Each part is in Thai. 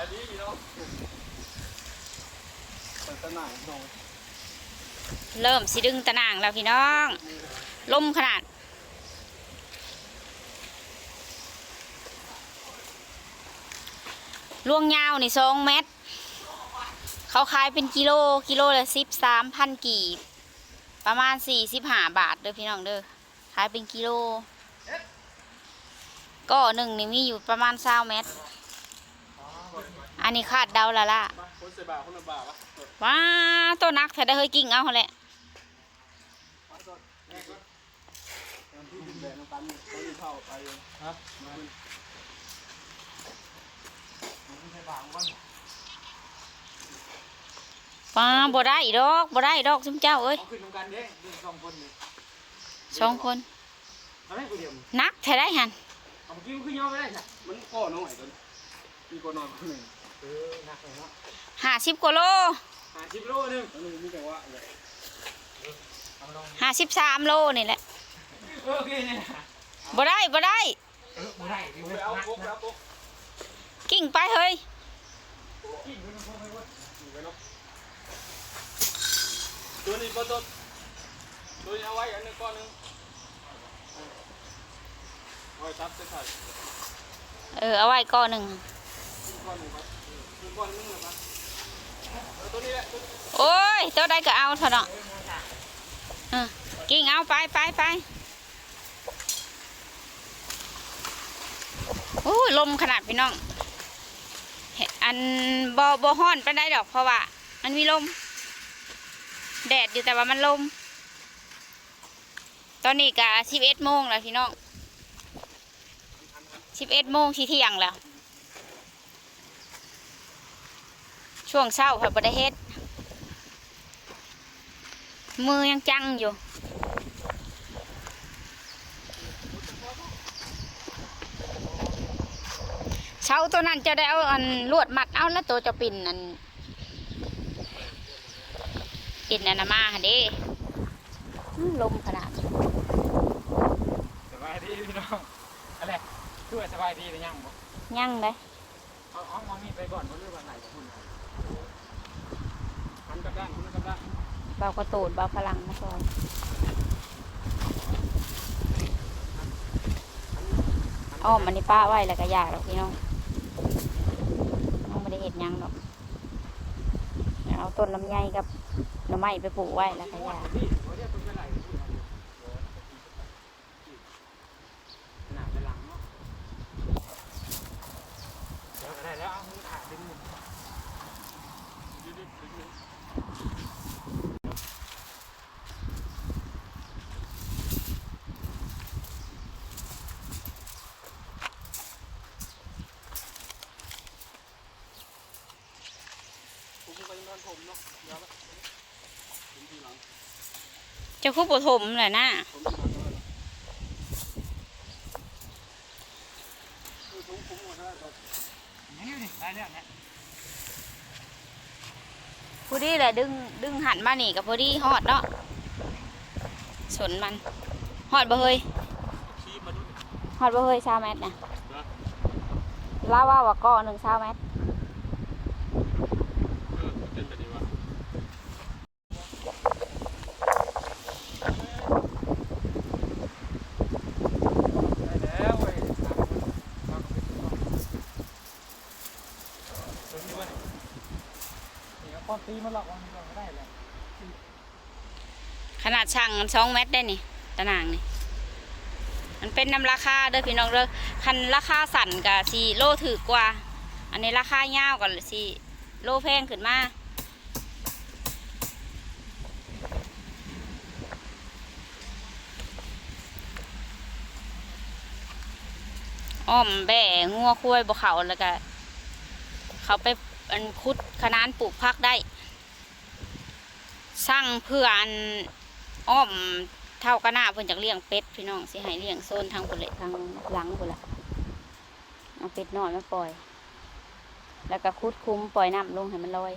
ายดีพี่น้องเปิดตะหน่ายน้องเริ่มสิดึงตะนางแล้วพี่น้องลมขนาด ล่วงยาวนี่สองเมตร เขาขายเป็นกิโลกิโลละสิบสามพันกีบ ประมาณสี่สิบห้าบาทเด้อพี่น้องเด้อขายเป็นกิโล ก็หนึ่งนี่มีอยู่ประมาณเศร้าเมตร นนี้คาดเดาและล่ะมาคนเสียบาทคนละบาทวะเปิดว้าตัวนักแต่ได้เฮ้ยกิ่งเอาหั่นแหละมาก่อนแรกก่อนตอนที่ดินแดงน้ำตาลเขาอยู่เท่าไปฮะมาคุณใช้บางก่อนป้าบ่ได้ดอกบ่ได้ดอกซุมเจ้าเอ้ยเอาขึ้นตรงกันเด้ดึงสองคนนี่สองคนเอาได้คนเดียวนักแท้ได้หันเอาเมื่อกี้มันขึ้นย่อไม่ได้จ้ะมันก่อน้อยตัวมีก่อนอนคนหนึ่ง เออหนักเลยเนาะห้าสิบกว่าโลหาชิปโลนึงอันนึงมีแต่ว่าอะไรเอาลองห้าสิบสามโลนี่แหละเออโอเคเนี่ยบ่ได้บ่ได้ เออไม่ได้ดิไปเอาปุ๊บแล้วปุ๊บกิ่งไปเฮ้ยกินไปนะพวกไปวะอยู่ไปเนาะตัวนี้ก็ต้นตัวนี้เอาไว้อันนึงก้อนนึงเอาไว้ตัดเส้นผ่านเออเอาไว้ก้อนหนึ่งก้อนหนึ่งครับก้อนนึงเหรอครับเออตัวนี้แหละตัวนี้ โอ้ยตัวใดก็เอาเถอะเนาะเออกิ่งเอาไปไปไปโอ้ยลมขนาดพี่น้องเห็นอันบ่บ่ฮ้อนปานใดดอกเพราะว่า มันมีลม แดดอยู่แต่ว่ามันลม ตอนนี้ก็สิบเอ็ดโมงแล้วพี่น้องสิบเอ็ดโมงที่เที่ยงแล้ว ช่วงเช้าค่ะบไดเฮ็ด มือยังจังอยู่เช้าตัวนั้นจะได้เอาอันลวดมัดเอาแล้วตัวจะปิ่นอันปิ่นอันนะมาหะเด้อื้อลมขนาดสบายดีพี่น้องอะไรช่วยสบายดีหรือยังบ่ยั่งเลยเอาเอามามีไปก่อนว่าเรื่องวันไหนกับคุณหันกลับด้านคุณกลับด้าน เบากระตูดเบาพลังมาก่อนอ้อมันนี่ป้าไว้แล้วก็ยากหรอกพี่น้องน้องไม่ได้เห็ดยังหรอกเอาต้นลำไยกับหน่อไม้ไปปลูกไว้แล้วก็ยาก พี่เขาเรียกเป็นอะไรหนาไปหลังเนาะเดี๋ยวก็ได้แล้วเอามือถ่ายดึงมือดึงดึงดึงดึงผมไปนอนผมเนาะเดี๋ยวละผมทีหลัง เจะคู่ปฐมแหละนะผมทีหลังก็ได้คือผมผมหมดแล้วครับนี่ดิได้แล้วเนี่ยพอดีแหละดึงดึงหันมานี่กับพอดีฮอดเนาะสนมันฮอดบ่เฮยชี้มาดูฮอดบ่เฮยชาวแมทนะลาว่าว่าก้อหนึ่งชาวแมท เออเป็นแบบนี้วะได้แล้วเว้ยสามคนมากับเป็นตัวตัวนี้วะนี่เอาป้อนตีมาหลอกวันก็ได้แล้วขนาดช่างสองเมตรได้นี่ตะนางนี่มันเป็นน้ำราคาเด้อพี่น้องเด้อคันราคาสั่นกับสี่โลถือกว่า อันนี้ราคายาวกับสี่โลแพงขึ้นมาอ้อมแบ่งัวคุ้ยบ่เขาแล้วก็เขาไป อันคุดขนานปลูกพักได้ สร้างเพื่ออันอ้อมเท่ากันหน้าเพิ่นจากเลี้ยงเป็ดพี่น้องสิให้เลี้ยงโซนทางพุ่นเลยทางหลังพุ่นละเอาเป็ดน้อยมาปล่อย แล้วก็คุดคุ้มปล่อยน้ำลงให้มันลอย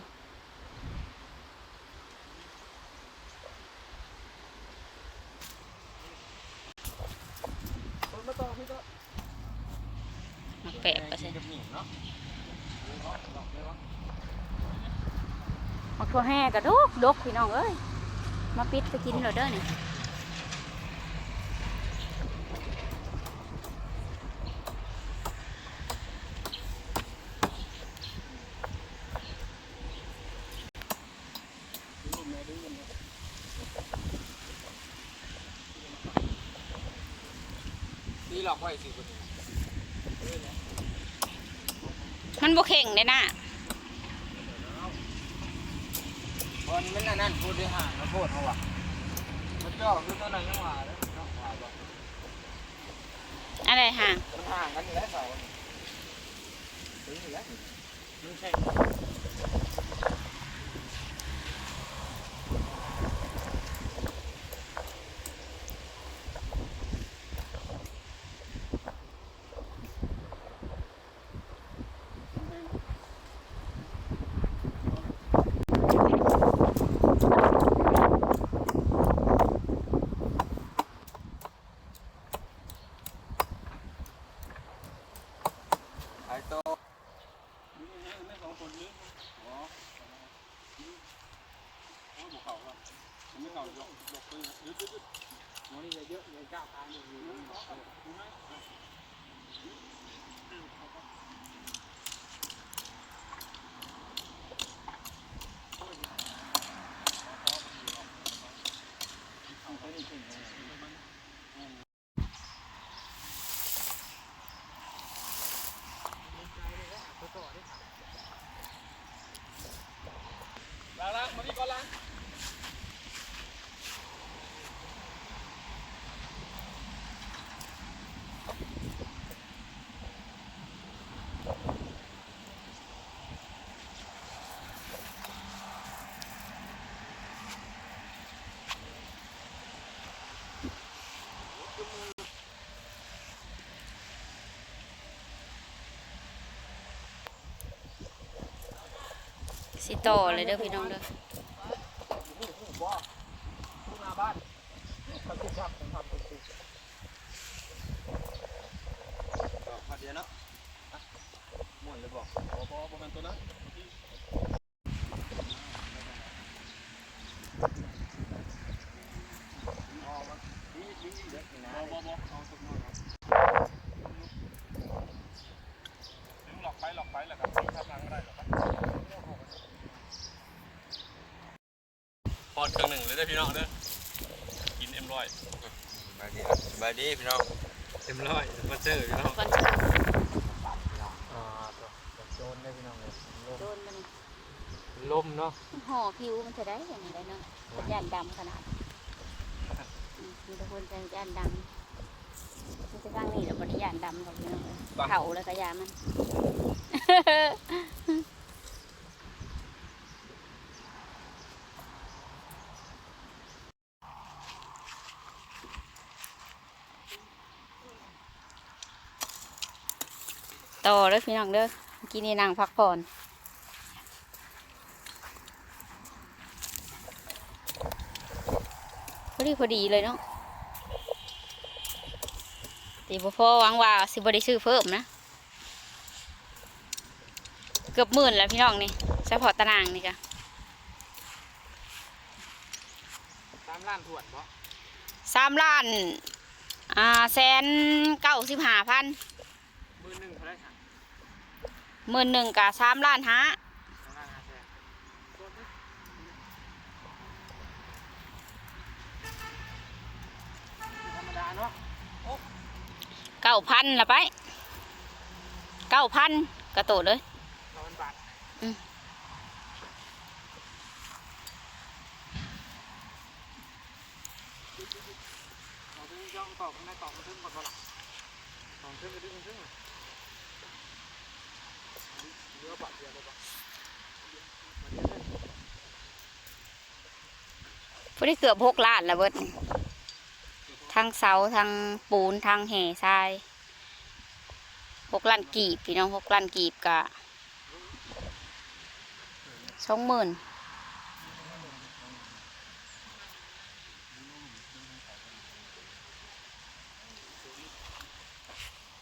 มาต่อาแปะไปใช่กับหนีเนาะ มักทั่วแห่กระดกดกพี่น้องเอ้ย มาปิดไปกินเลยเด้อนี่ตีหลอกไว้สิคน มันบ่เข่งเลยนะตอนมันนั่นพูดได้ห่างนะโทษเขาว่ะมันก็คือตอนนั้นยังว่าแล้วเนาะว่าบ่อะไรห่างมันห่างกันอยู่แล้วเสาถึงอยู่แล้วมันใช่ ไอ้โตไม่สองคนนี้อ๋อโอ้ยบุกเขาครับ ไม่เขายกยกปืนยึดยึดยึดหัวนี่เยอะเลยก้าวทางอยู่ล้างล้างมาพี่ก่อนล้าง สิต่อเลยเด้อพี่น้องเด้อ บ่ผู้มาบ้านเขาคุกคักผมทำคุกคุกก็พอดีเนาะม่วนเลยบอกบ่บ่บ่เป็นตัวนั้นบ่ บ่บ่อเอาสุดน้อยถึงหลอกไปหลอกไปแล้วครับทำงานก็ได้หรอครับ พอด เครื่องหนึ่งเลยได้อพี่น้องเด้อกินเอ็มร้อยสบายดีสบายดีพี่น้องเอ็มร้อยมาเจอพี่น้องก่อนเช้าอ่าตัวตัวโจนได้พี่น้องเลยลมโดนมันลมเนาะห่อผิวมันจะได้อย่างไรเนาะเป็นย่านดำขนาดอืมมีแต่คนใจย่านดำมันจะข้างนี้แล้วบริยานดำกับพี่น้องเอ้ยเผาแล้วก็ยามัน ต่อเด้อพี่น้องเด้อเมื่อกี้นี่นั่งพักผ่อนพอดีพอดีเลยเนาะตีบ่พอหวังว่าสิบ่ได้ซื้อเพิ่มนะ เกือบหมื่นแล้วพี่น้องนี่เฉพาะตารางนี่กะตามร้านถวดบ่สามล้านอ่าแสนเก้าสิบห้าพัน มือหนึ่งเท่าไรครับหมื่นหนึ่งกับสามล้านห้าสองล้านห้าแสนธรรมดาเนาะเก้าพันละไปเก้าพันกระโตดเลยเอาถึงย่องตอบข้างในตอบมาถึงก่อนบ่ล่ะตอบถึงก็ดึงถึงอะ เหลือบาทเดียวเลยบ่พอดีเกือบหกล้านละเบิดทั้งเสาทั้งปูนทั้งแห่ทรายหกล้านกีบพี่น้องหกล้านกีบกะสองหมื่น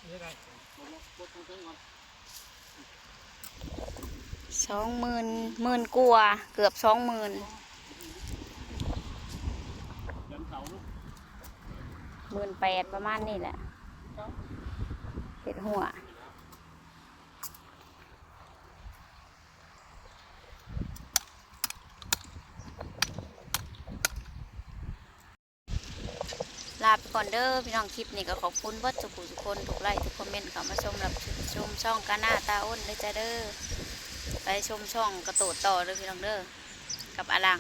นี่ไงกดถึงก่อน สองหมื่นหมื่นกว่าเกือบสองหมื่นหมื่นแปดประมาณนี้แหละเห็ดหัว ลาไปก่อนเด้อพี่น้องคลิปนี้ก็ขอบคุณวัดสุขุทุกคนทุกไลค์ทุกคอมเมนต์เข้ามาชมรับชมช่องกาหน้าตาอ้นเลยจ้าเด้อไปชมช่องกระโตดต่อเลยพี่น้องเด้อกับอลัง